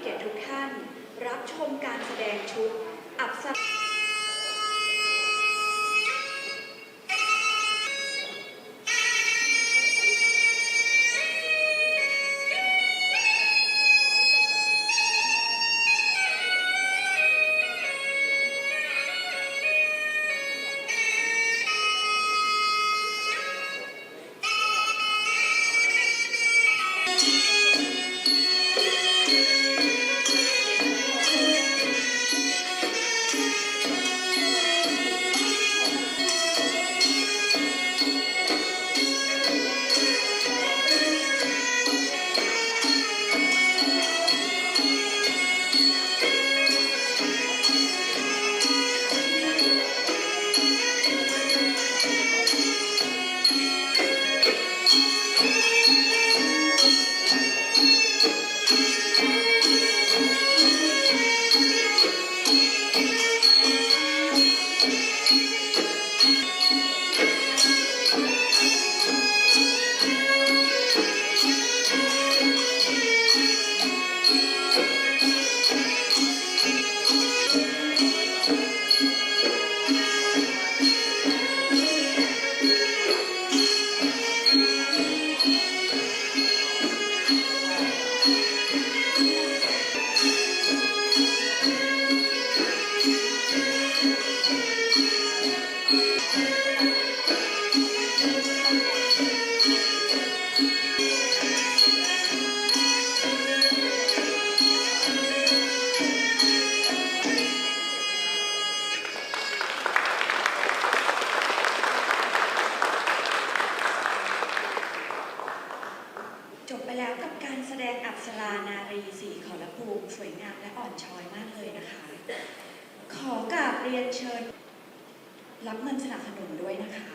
เกียรติทุกท่าน รับชมการแสดงชุด อับสับ ดงอับสรานารีสีขอรภูมิสวยงามและอ่อนช้อยมากเลยนะคะ ขอกราบเรียนเชิญ รับเงินสนับสนุนด้วยนะคะ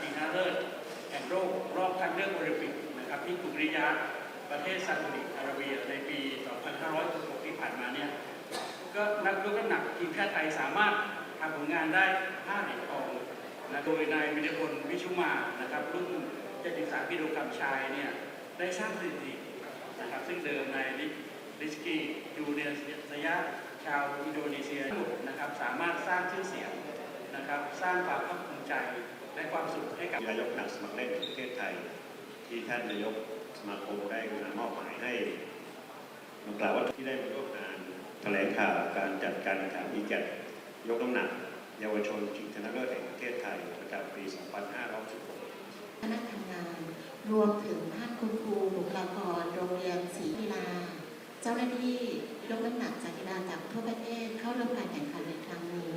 ชิงชนะเลิศแห่งโลกรอบคัดเลือกโอลิมปิกนะครับที่กรุงริยาประเทศซาอุดิอาระเบียในปี 2566 ที่ผ่านมาเนี่ยก็นักยกน้ำหนักทีมชาติไทยสามารถทำผลงานได้ 5 เหรียญทองนะโดยนายวิทยพลวิชุมานะครับรุ่น73กิโลกรัมชายเนี่ยได้สร้างสถิติ นะครับซึ่งเดิมนายลิสกี้ยูเนียสยะชาวอินโดนีเซียนะครับสามารถสร้างชื่อเสียงนะครับสร้างความภาคภูมิใจและความสุขให้กับนายกหนักสมัครเล่นแห่งประเทศไทย ที่ท่านนายกสมาคมได้กรุณามอบหมายให้มากล่าวว่าที่ได้มาร่วมงานแถลงข่าวการจัดการแข่งขันอีแกตยกน้ำหนัก เยาวชนชิงชนะเลิศแห่งประเทศไทยประจำปี 2516คณะทำงาน รวมถึงท่านคุณครูบุคลากรโรงเรียนศรีกีฬา เจ้าหน้าที่ยกน้ำหนักจากกีฬาจากทั่วประเทศเข้าร่วมการแข่งขันในครั้งนี้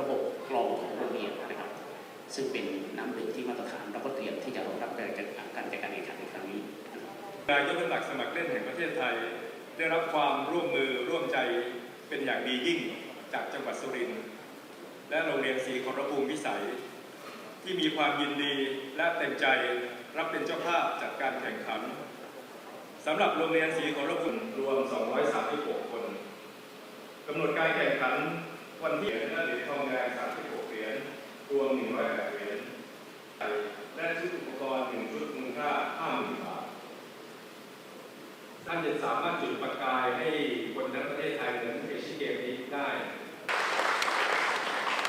ระบบกรองของโรงเรียนนะครับ ซึ่งเป็นน้ำดื่มที่มาตรฐานแล้วก็เตรียมที่จะรองรับการจัดการจัดการแข่งขันในครั้งนี้นะครับนายกน้ำหนักสมัครเล่นแห่งประเทศไทย ได้รับความร่วมมือร่วมใจเป็นอย่างดียิ่งจากจังหวัดสุรินทร์และโรงเรียนศรีขอรภูมิวิสัย ที่มีความยินดีและเต็มใจ รับเป็นเจ้าภาพจัดการแข่งขันสำหรับโรงเรียนศรีขอรภูมิรวม 236 คนกำหนดการแข่งขันวันที่และเหรียญทองแดง36 เหรียญรวม 108 เหรียญและชุดอุปกรณ์หนึ่งชุดมูลค่า 50,000 บาทท่านจะสามารถจุดประกายให้คนทั้งประเทศไทยเหมือนเอเชียนเกมนี้ได้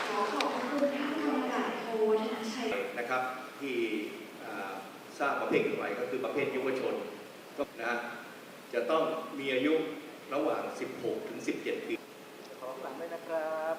ขอขอบคุณท่านกรรมการโทวัฒนชัยนะครับที่อ่า สร้างประเภทขึ้นไว้ก็คือประเภทยุวชนก็นะจะต้องมีอายุระหว่าง 16 ถึง 17 ปี ขอฟังด้วยนะครับ